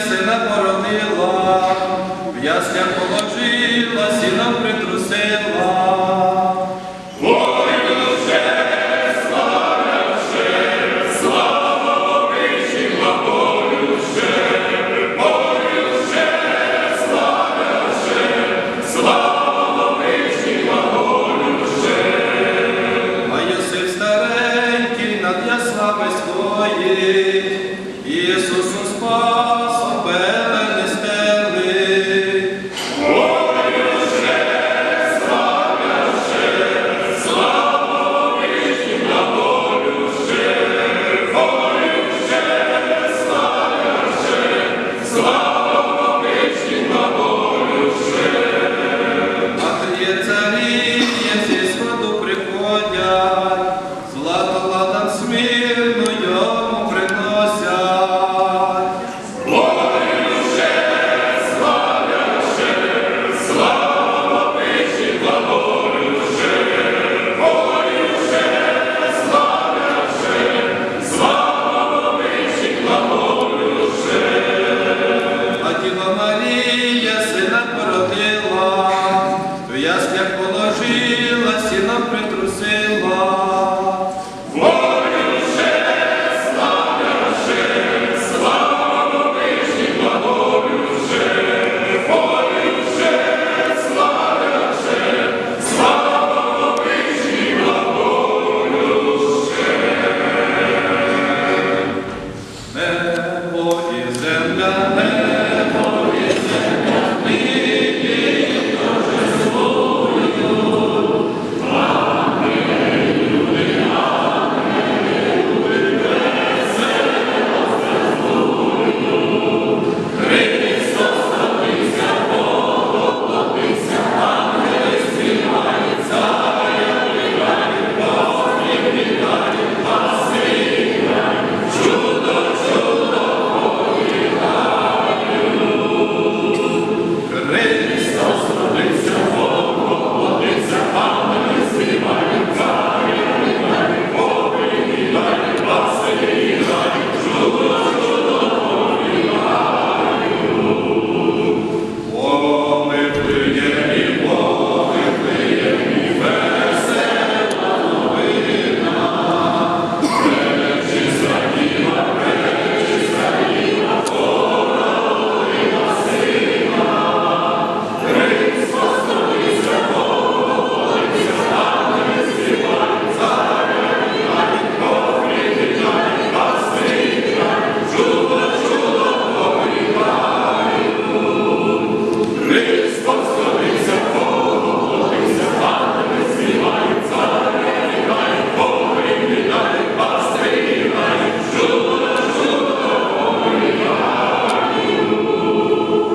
сина породила, в яслях положила, сіном притрусила. А Йосиф старенький над яслами стоїть, Ісусу спасом яслях положила, сіном притрусила. Земля,